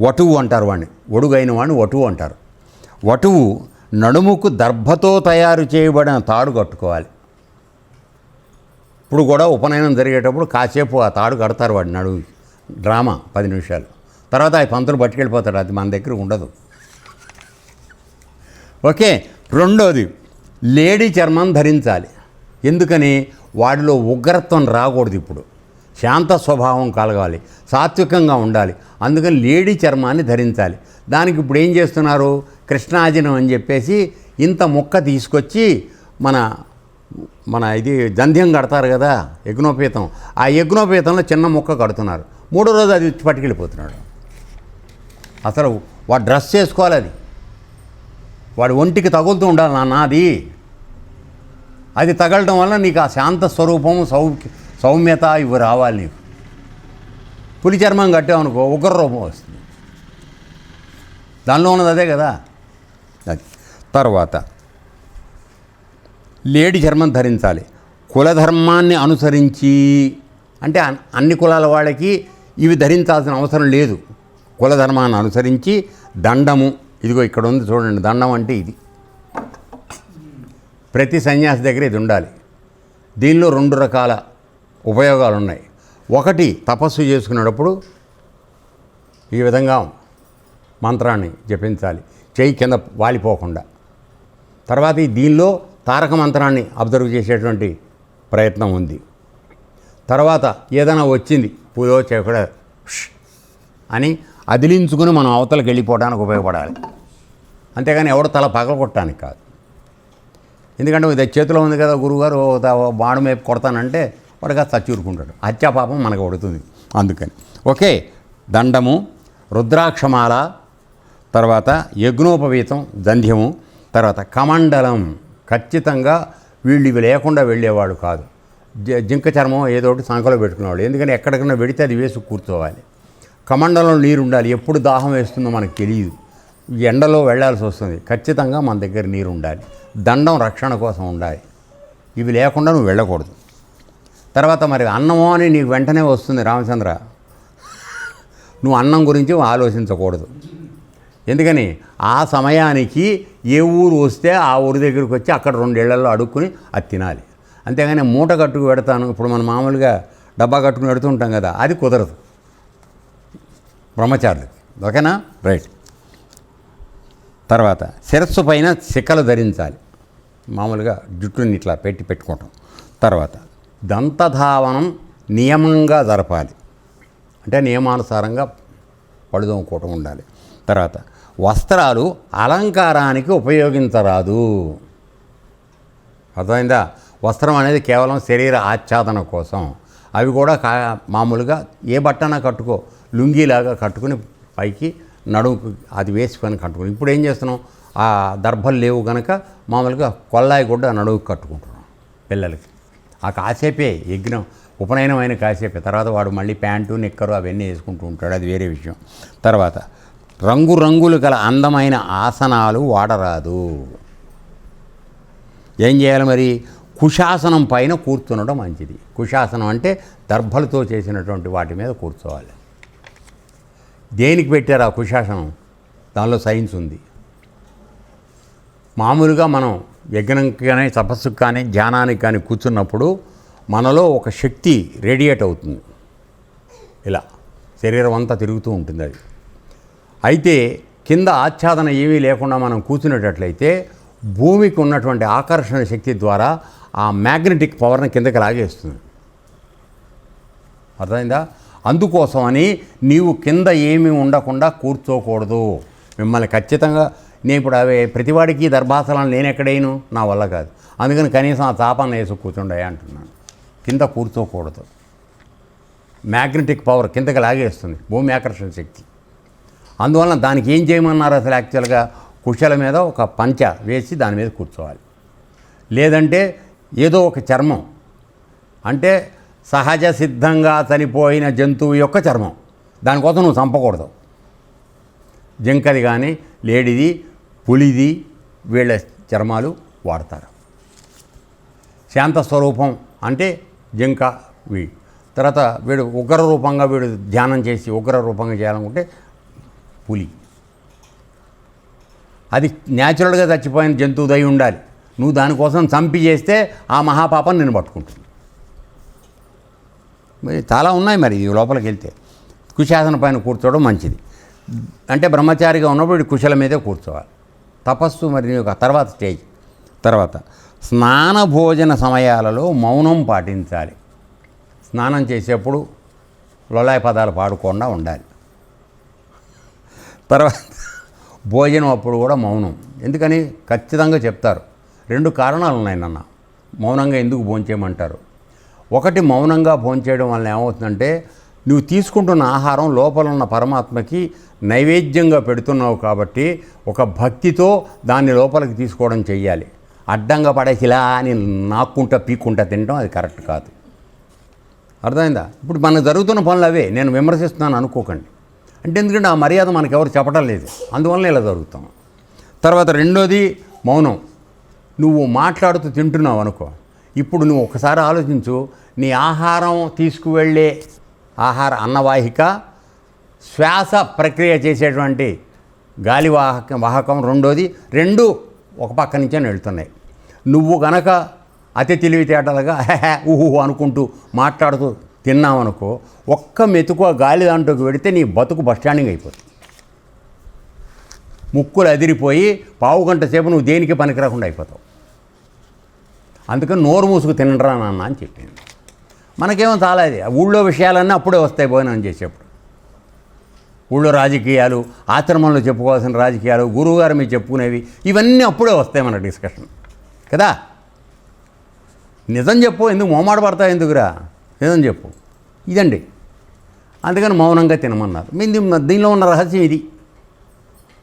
వటువు అంటారు వాడిని ఒడుగైన వాడిని వటువు అంటారు. వటువు నడుముకు దర్భతో తయారు చేయబడిన తాడు కట్టుకోవాలి. ఇప్పుడు కూడా ఉపనయనం జరిగేటప్పుడు కాసేపు ఆ తాడు కడతారు వాడి నడుము డ్రామా పది నిమిషాలు. తర్వాత ఆ పంతులు పట్టుకెళ్ళిపోతాడు అది మన దగ్గర ఉండదు. ఓకే రెండోది లేడీ చర్మం ధరించాలి. ఎందుకని? వాడిలో ఉగ్రత్వం రాకూడదు ఇప్పుడు. శాంత స్వభావం కలగాలి సాత్వికంగా ఉండాలి. అందుకని లేడీ చర్మాన్ని ధరించాలి. దానికి ఇప్పుడు ఏం చేస్తున్నారు? కృష్ణాజనం అని చెప్పేసి ఇంత ముక్క తీసుకొచ్చి మన మన ఇది జంధ్యం కడతారు కదా యజ్ఞోపేతం. ఆ యజ్ఞోపేతంలో చిన్న ముక్క కడుతున్నారు. మూడో రోజు అది పట్టుకెళ్ళిపోతున్నాడు. అసలు వాడు డ్రెస్ చేసుకోవాలి అది. వాడి ఒంటికి తగులుతూ ఉండాలి నాన్న అది. అది తగలటం వల్ల నీకు ఆ శాంత స్వరూపం సౌ సౌమ్యత ఇవి రావాలి నీకు. పులి చర్మం కట్టామనుకో ఉగ్ర రూపం వస్తుంది. దానిలో ఉన్నది అదే కదా. అది. తర్వాత లేడి చర్మం ధరించాలి. కులధర్మాన్ని అనుసరించి అంటే అన్ని కులాల వాళ్ళకి ఇవి ధరించాల్సిన అవసరం లేదు. కులధర్మాన్ని అనుసరించి దండము ఇదిగో ఇక్కడ ఉంది చూడండి దండం అంటే ఇది. ప్రతి సన్యాసి దగ్గర ఇది ఉండాలి. దీనిలో రెండు రకాల ఉపయోగాలు ఉన్నాయి ఒకటి తపస్సు చేసుకునేటప్పుడు ఈ విధంగా మంత్రాన్ని జపించాలి. చెయ్యి కింద వాలిపోకుండా. తర్వాత ఈ దీనిలో తారక మంత్రాన్ని అబ్జర్వ్ చేసేటువంటి ప్రయత్నం ఉంది. తర్వాత ఏదైనా వచ్చింది పూలో చేయకుండా అని అదిలించుకుని మనం అవతలకి వెళ్ళిపోవడానికి ఉపయోగపడాలి. అంతేగాని ఎవడు తల పగలగొట్టడానికి కాదు. ఎందుకంటే ఇది చేతిలో ఉంది కదా గురుగారు బాణం వైపు కొడతానంటే వాడుగా చచ్చూరుకుంటాడు హత్యాపాపం మనకు పడుతుంది. అందుకని. ఓకే దండము రుద్రాక్షమాల తర్వాత యజ్ఞోపవీతం దంధ్యము తర్వాత కమండలం. ఖచ్చితంగా వీళ్ళు ఇవి లేకుండా వెళ్ళేవాడు కాదు. జింక చర్మం ఏదో ఒకటి సంఖలో పెట్టుకునేవాడు. ఎందుకని ఎక్కడికైనా పెడితే అది వేసి కూర్చోవాలి. కమండలంలో నీరు ఉండాలి. ఎప్పుడు దాహం వేస్తుందో మనకు తెలియదు. ఎండలో వెళ్ళాల్సి వస్తుంది. ఖచ్చితంగా మన దగ్గర నీరు ఉండాలి. దండం రక్షణ కోసం ఉండాలి. ఇవి లేకుండా నువ్వు వెళ్ళకూడదు. తర్వాత మరి అన్నమో అని నీకు వెంటనే వస్తుంది రామచంద్ర. నువ్వు అన్నం గురించి ఆలోచించకూడదు. ఎందుకని? ఆ సమయానికి ఏ ఊరు వస్తే ఆ ఊరి దగ్గరికి వచ్చి అక్కడ రెండేళ్ళలో అడుక్కుని అది తినాలి. అంతేగాని మూట కట్టుకు పెడతాను. ఇప్పుడు మనం మామూలుగా డబ్బా కట్టుకుని పెడుతుంటాం కదా అది కుదరదు. బ్రహ్మచారులకి. ఓకేనా? రైట్. తర్వాత శిరస్సు పైన సిక్కలు ధరించాలి. మామూలుగా జుట్టుని ఇట్లా పెట్టి పెట్టుకోవటం తర్వాత దంతధావనం నియమంగా జరపాలి. అంటే నియమానుసారంగా పడుదోముకోవటం ఉండాలి. తర్వాత వస్త్రాలు అలంకారానికి ఉపయోగించరాదు. అర్థమైందా? వస్త్రం అనేది కేవలం శరీర ఆచ్ఛాదన కోసం. అవి కూడా కా మామూలుగా ఏ బట్టన కట్టుకో లుంగీలాగా కట్టుకుని పైకి నడుముకు అది వేసుకొని కట్టుకుని. ఇప్పుడు ఏం చేస్తున్నాం? ఆ దర్భలు లేవు కనుక మామూలుగా కొల్లాయి గుడ్డ నడువుకు కట్టుకుంటున్నాం పిల్లలకి. ఆ కాసేపే యజ్ఞం ఉపనయనమైన కాసేపే. తర్వాత వాడు మళ్ళీ ప్యాంటు నిక్కరు అవన్నీ వేసుకుంటూ ఉంటాడు. అది వేరే విషయం. తర్వాత రంగు రంగులు గల అందమైన ఆసనాలు వాడరాదు. ఏం చేయాలి మరి? కుశాసనం పైన కూర్చునడం మంచిది. కుశాసనం అంటే దర్భలతో చేసినటువంటి వాటి మీద కూర్చోవాలి. దేనికి పెట్టారు ఆ కుశాసనం? దానిలో సైన్స్ ఉంది. మామూలుగా మనం యజ్ఞంకి కానీ తపస్సుకు కానీ ధ్యానానికి కానీ కూర్చున్నప్పుడు మనలో ఒక శక్తి రేడియేట్ అవుతుంది. ఇలా శరీరం అంతా తిరుగుతూ ఉంటుంది అది. అయితే కింద ఆచ్ఛాదన ఏమీ లేకుండా మనం కూర్చునేటట్లయితే భూమికి ఉన్నటువంటి ఆకర్షణ శక్తి ద్వారా ఆ మ్యాగ్నెటిక్ పవర్ని కిందకి లాగేస్తుంది. అర్థమైందా? అందుకోసమని నీవు కింద ఏమీ ఉండకుండా కూర్చోకూడదు. మిమ్మల్ని ఖచ్చితంగా నేను ఇప్పుడు అవి ప్రతివాడికి దర్భాసనాలు నేను ఎక్కడైను? నా వల్ల కాదు. అందుకని కనీసం ఆ తాపాన్ని వేసి కూర్చుండే అంటున్నాను. కింద కూర్చోకూడదు. మ్యాగ్నెటిక్ పవర్ కిందకి లాగేస్తుంది. భూమి ఆకర్షణ శక్తి. అందువలన దానికి ఏం చేయమన్నారు అసలు యాక్చువల్గా? కుషల మీద ఒక పంచ వేసి దాని మీద కూర్చోవాలి. లేదంటే ఏదో ఒక చర్మం. అంటే సహజ సిద్ధంగా చనిపోయిన జంతువు యొక్క చర్మం. దానికోసం నువ్వు చంపకూడదు. జింకది కానీ లేడిది పులిది వీళ్ళ చర్మాలు వాడతారు. శాంత స్వరూపం అంటే జింక వీ తర్వాత వీడు ఉగ్ర రూపంగా వీడు ధ్యానం చేసి ఉగ్ర రూపంగా చేయాలనుకుంటే పులి. అది న్యాచురల్గా చచ్చిపోయిన జంతువు దై ఉండాలి. నువ్వు దానికోసం చంపి చేస్తే ఆ మహాపాపం నేను పట్టుకుంటుంది. మరి చాలా ఉన్నాయి మరి ఇది లోపలికి వెళ్తే. కుశాసన పైన కూర్చోవడం మంచిది. అంటే బ్రహ్మచారిగా ఉన్నప్పుడు కుశల మీదే కూర్చోవాలి. తపస్సు మరియు ఒక తర్వాత స్టేజ్. తర్వాత స్నాన భోజన సమయాలలో మౌనం పాటించాలి. స్నానం చేసేప్పుడు లొలాయ పదాలు పాడకుండా ఉండాలి. తర్వాత భోజనం అప్పుడు కూడా మౌనం. ఎందుకని? ఖచ్చితంగా చెప్తారు. రెండు కారణాలు ఉన్నాయి నాన్న. మౌనంగా ఎందుకు భోంచేయమంటారు? ఒకటి మౌనంగా భోంచేయడం వల్ల ఏమవుతుందంటే నువ్వు తీసుకుంటున్న ఆహారం లోపల ఉన్న పరమాత్మకి నైవేద్యంగా పెడుతున్నావు కాబట్టి ఒక భక్తితో దాన్ని లోపలికి తీసుకోవడం చెయ్యాలి. అడ్డంగా పడేసి ఇలా అని నాక్కుంటా పీక్కుంటా తినడం అది కరెక్ట్ కాదు. అర్థమైందా? ఇప్పుడు మనకు జరుగుతున్న పనులు అవే. నేను విమర్శిస్తున్నాను అనుకోకండి. అంటే ఎందుకంటే ఆ మర్యాద మనకు ఎవరు చెప్పడం లేదు. అందువల్ల ఇలా జరుగుతాం. తర్వాత రెండోది మౌనం. నువ్వు మాట్లాడుతూ తింటున్నావు అనుకో. ఇప్పుడు నువ్వు ఒకసారి ఆలోచించు నీ ఆహారం తీసుకువెళ్ళే ఆహార అన్నవాహిక శ్వాస ప్రక్రియ చేసేటువంటి గాలి వాహక వాహకం రెండోది. రెండు ఒక పక్క నుంచే వెళ్తున్నాయి నువ్వు గనక అతి తెలివితేటలుగా హెహె ఊహు అనుకుంటూ మాట్లాడుతూ తిన్నావనుకో ఒక్క మెతుకు గాలి దాంట్లోకి పెడితే నీ బతుకు బస్టాండింగ్ అయిపోతుంది ముక్కులు అదిరిపోయి పావు గంట సేపు నువ్వు దేనికి పనికిరాకుండా అయిపోతావు? అందుకని నోరు మూసుకు తినరా నాన్న అని చెప్పింది. మనకేమో చాలా అది ఊళ్ళో విషయాలన్నీ అప్పుడే వస్తాయి భోజనం చేసేప్పుడు. ఊళ్ళో రాజకీయాలు ఆశ్రమంలో చెప్పుకోవాల్సిన రాజకీయాలు గురువుగారు మీరు చెప్పుకునేవి ఇవన్నీ అప్పుడే వస్తాయి మన డిస్కషన్. కదా? నిజం చెప్పు ఎందుకు మొహమాట పడతావు ఎందుకురా? నిజం చెప్పు. ఇదండి. అందుకని మౌనంగా తినమన్నారు. దీనిలో ఉన్న రహస్యం ఇది.